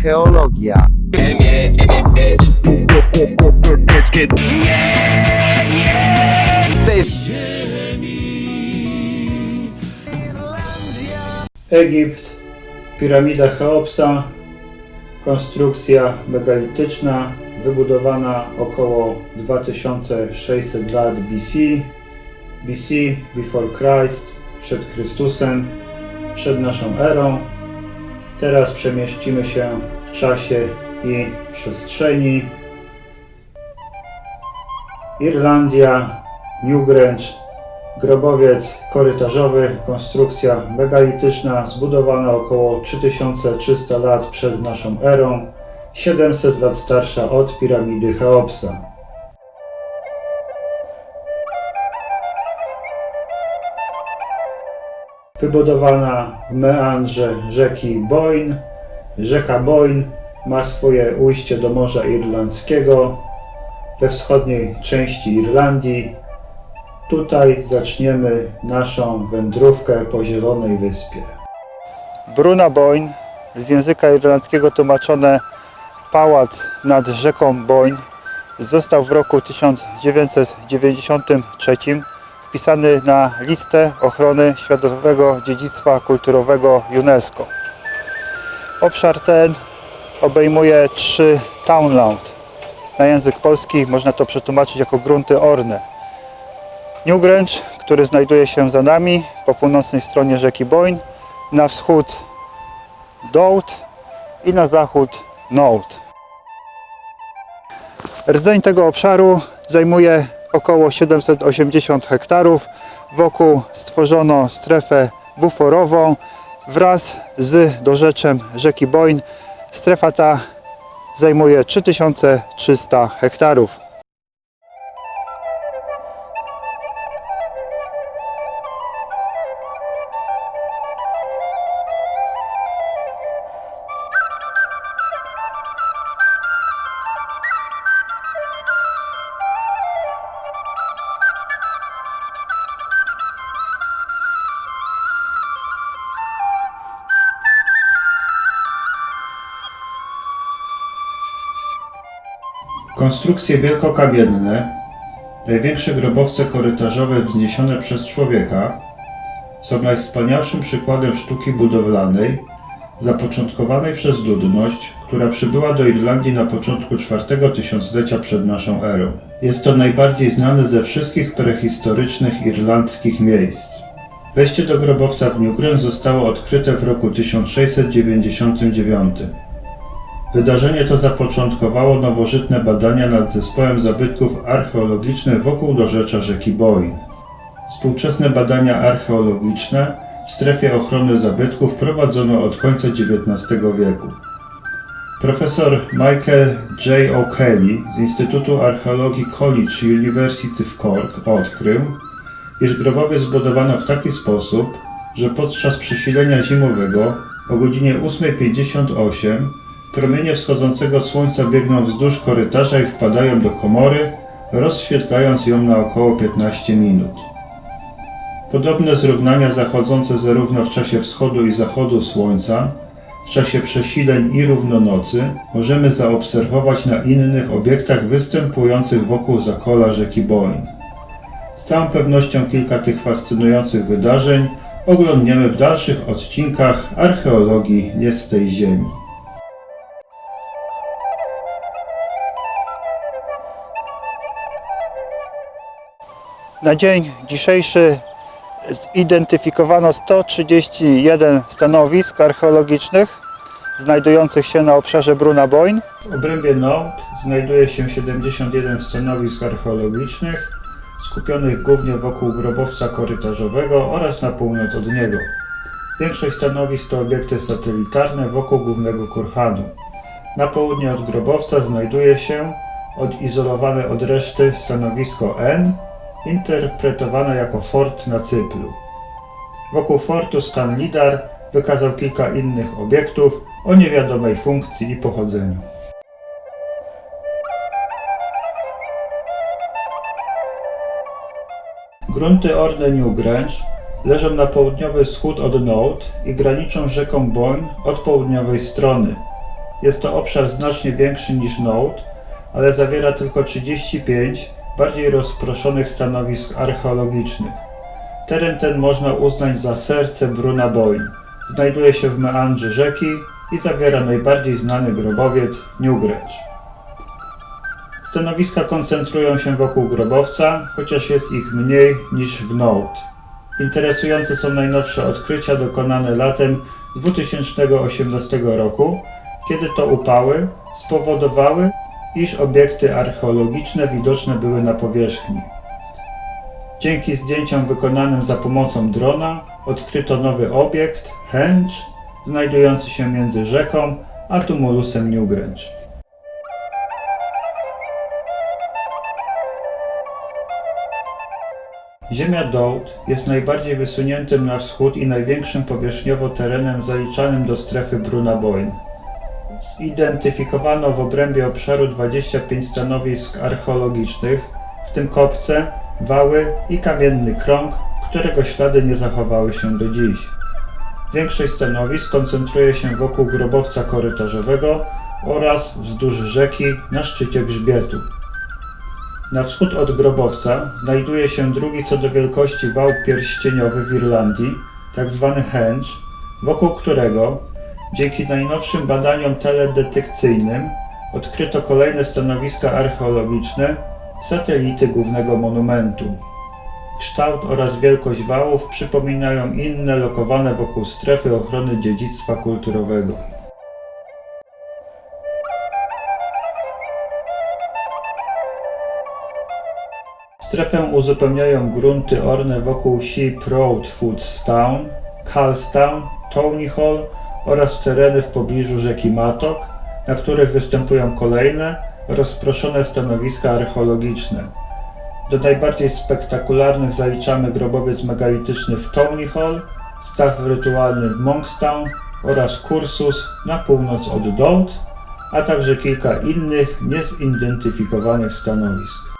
Archeologia. Egipt, piramida Cheopsa, konstrukcja megalityczna, wybudowana około 2600 lat BC, BC, before Christ, przed Chrystusem, przed naszą erą. Teraz przemieścimy się w czasie i przestrzeni. Irlandia, Newgrange, Grobowiec korytarzowy, konstrukcja megalityczna, zbudowana około 3300 lat przed naszą erą, 700 lat starsza od piramidy Cheopsa. Wybudowana w meandrze rzeki Boyne. Rzeka Boyne ma swoje ujście do Morza Irlandzkiego we wschodniej części Irlandii, Tutaj zaczniemy naszą wędrówkę po Zielonej Wyspie. Bruna Boyne, z języka irlandzkiego tłumaczone pałac nad rzeką Boyne, został w roku 1993 wpisany na listę ochrony światowego dziedzictwa kulturowego UNESCO. Obszar ten obejmuje trzy townland. Na język polski można to przetłumaczyć jako grunty orne. Newgrange, który znajduje się za nami po północnej stronie rzeki Boyne, na wschód Dołt i na zachód Nout. Rdzeń tego obszaru zajmuje około 780 hektarów. Wokół stworzono strefę buforową wraz z dorzeczem rzeki Boyne. Strefa ta zajmuje 3300 hektarów. Konstrukcje wielkokamienne, największe grobowce korytarzowe wzniesione przez człowieka, są najwspanialszym przykładem sztuki budowlanej zapoczątkowanej przez ludność, która przybyła do Irlandii na początku czwartego tysiąclecia przed naszą erą. Jest to najbardziej znane ze wszystkich prehistorycznych irlandzkich miejsc. Wejście do grobowca w Newgrange zostało odkryte w roku 1699. Wydarzenie to zapoczątkowało nowożytne badania nad zespołem zabytków archeologicznych wokół dorzecza rzeki Boyne. Współczesne badania archeologiczne w strefie ochrony zabytków prowadzono od końca XIX wieku. Profesor Michael J. O'Kelly z Instytutu Archeologii College University w Cork odkrył, iż grobowiec zbudowano w taki sposób, że podczas przesilenia zimowego o godzinie 8.58 promienie wschodzącego słońca biegną wzdłuż korytarza i wpadają do komory, rozświetlając ją na około 15 minut. Podobne zrównania zachodzące zarówno w czasie wschodu i zachodu słońca, w czasie przesileń i równonocy możemy zaobserwować na innych obiektach występujących wokół zakola rzeki Boyne. Z całą pewnością kilka tych fascynujących wydarzeń oglądniemy w dalszych odcinkach archeologii nie z tej ziemi. Na dzień dzisiejszy zidentyfikowano 131 stanowisk archeologicznych znajdujących się na obszarze Bruna Boyne. W obrębie Nout znajduje się 71 stanowisk archeologicznych skupionych głównie wokół grobowca korytarzowego oraz na północ od niego. Większość stanowisk to obiekty satelitarne wokół głównego kurhanu. Na południe od grobowca znajduje się odizolowane od reszty stanowisko N, interpretowane jako fort na Cypru. Wokół fortu skan Lidar wykazał kilka innych obiektów o niewiadomej funkcji i pochodzeniu. Grunty Orne Newgrange leżą na południowy wschód od Nout i graniczą z rzeką Boyne od południowej strony. Jest to obszar znacznie większy niż Note, ale zawiera tylko 35 bardziej rozproszonych stanowisk archeologicznych. Teren ten można uznać za serce Bruna Boyne. Znajduje się w meandrze rzeki i zawiera najbardziej znany grobowiec Newgrange. Stanowiska koncentrują się wokół grobowca, chociaż jest ich mniej niż w Note. Interesujące są najnowsze odkrycia dokonane latem 2018 roku, kiedy to upały spowodowały, iż obiekty archeologiczne widoczne były na powierzchni. Dzięki zdjęciom wykonanym za pomocą drona odkryto nowy obiekt, hęcz, znajdujący się między rzeką a tumulusem Newgrange. Ziemia Dołd jest najbardziej wysuniętym na wschód i największym powierzchniowo terenem zaliczanym do strefy Bruna Boyne. Zidentyfikowano w obrębie obszaru 25 stanowisk archeologicznych, w tym kopce, wały i kamienny krąg, którego ślady nie zachowały się do dziś. Większość stanowisk koncentruje się wokół grobowca korytarzowego oraz wzdłuż rzeki na szczycie grzbietu. Na wschód od grobowca znajduje się drugi co do wielkości wał pierścieniowy w Irlandii, tak zwany henge, wokół którego, dzięki najnowszym badaniom teledetekcyjnym, odkryto kolejne stanowiska archeologiczne, satelity głównego monumentu. Kształt oraz wielkość wałów przypominają inne lokowane wokół strefy ochrony dziedzictwa kulturowego. Strefę uzupełniają grunty orne wokół Sheep Road Foodstown, Calstown, Tony Hall oraz tereny w pobliżu rzeki Matok, na których występują kolejne rozproszone stanowiska archeologiczne. Do najbardziej spektakularnych zaliczamy grobowiec megalityczny w Tony Hall, staw rytualny w Monkstown oraz kursus na północ od Dold, a także kilka innych niezidentyfikowanych stanowisk.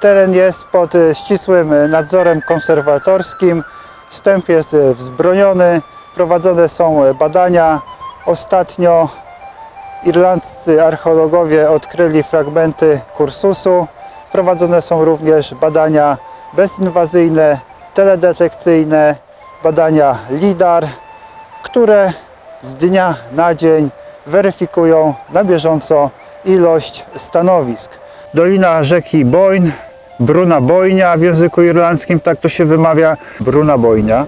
Teren jest pod e, ścisłym e, nadzorem konserwatorskim. Wstęp jest e, wzbroniony. Prowadzone są e, badania. Ostatnio irlandzcy archeologowie odkryli fragmenty kursusu. Prowadzone są również badania bezinwazyjne, teledetekcyjne, badania LIDAR, które z dnia na dzień weryfikują na bieżąco ilość stanowisk. Dolina rzeki Boyne, Bruna Bojnia w języku irlandzkim, tak to się wymawia, Bruna Bojnia,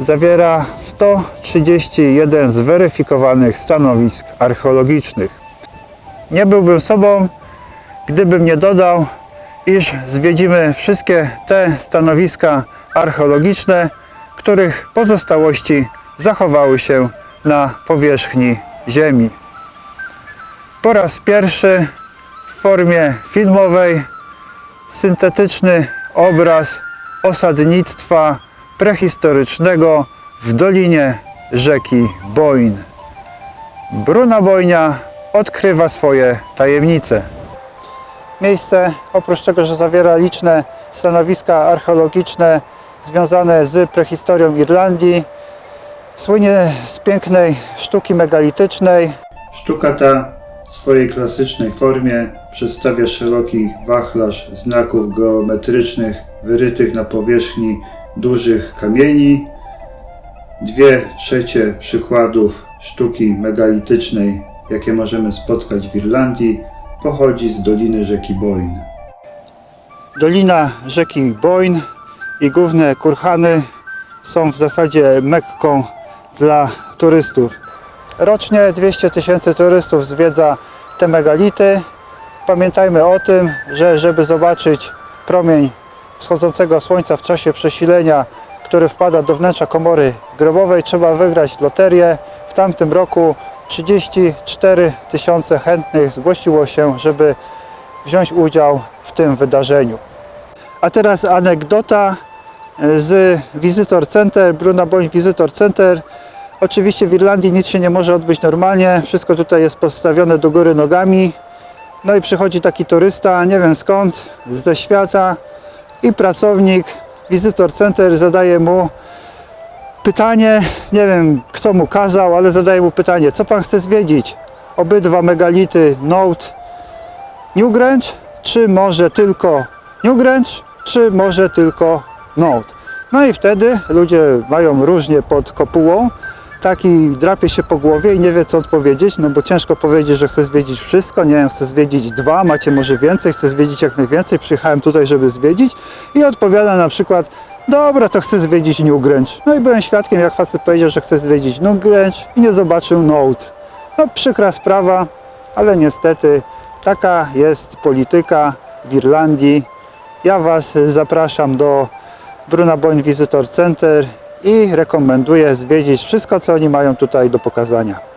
zawiera 131 zweryfikowanych stanowisk archeologicznych. Nie byłbym sobą, gdybym nie dodał, iż zwiedzimy wszystkie te stanowiska archeologiczne, których pozostałości zachowały się na powierzchni Ziemi. Po raz pierwszy w formie filmowej syntetyczny obraz osadnictwa prehistorycznego w dolinie rzeki Boyne. Bruna Bojnia odkrywa swoje tajemnice. Miejsce, oprócz tego, że zawiera liczne stanowiska archeologiczne związane z prehistorią Irlandii, słynie z pięknej sztuki megalitycznej, Sztuka ta w swojej klasycznej formie przedstawia szeroki wachlarz znaków geometrycznych wyrytych na powierzchni dużych kamieni. Dwie trzecie przykładów sztuki megalitycznej, jakie możemy spotkać w Irlandii, pochodzi z doliny rzeki Boyne. Dolina rzeki Boyne i główne kurhany są w zasadzie mekką dla turystów. Rocznie 200 tysięcy turystów zwiedza te megality. Pamiętajmy o tym, że żeby zobaczyć promień wschodzącego słońca w czasie przesilenia, który wpada do wnętrza komory grobowej, trzeba wygrać loterię. W tamtym roku 34 tysiące chętnych zgłosiło się, żeby wziąć udział w tym wydarzeniu. A teraz anegdota z Visitor Center, Bruna Boyne Visitor Center. Oczywiście w Irlandii nic się nie może odbyć normalnie, wszystko tutaj jest postawione do góry nogami. No i przychodzi taki turysta, nie wiem skąd, ze świata i pracownik Visitor Center zadaje mu pytanie, nie wiem kto mu kazał, ale zadaje mu pytanie, co pan chce zwiedzić? obydwa megality Note Newgrange, czy może tylko Newgrange, czy może tylko Note. No i wtedy ludzie mają różnie pod kopułą, taki drapie się po głowie i nie wie co odpowiedzieć, no bo ciężko powiedzieć, że chcę zwiedzić wszystko, nie wiem, chcę zwiedzić dwa, macie może więcej, chcę zwiedzić jak najwięcej, przyjechałem tutaj, żeby zwiedzić i odpowiada na przykład, dobra, to chcę zwiedzić Newgrange. No i byłem świadkiem, jak facet powiedział, że chce zwiedzić Newgrange i nie zobaczył Note. No przykra sprawa, ale niestety taka jest polityka w Irlandii. Ja Was zapraszam do Bruna Boyne Visitor Center i rekomenduję zwiedzić wszystko, co oni mają tutaj do pokazania.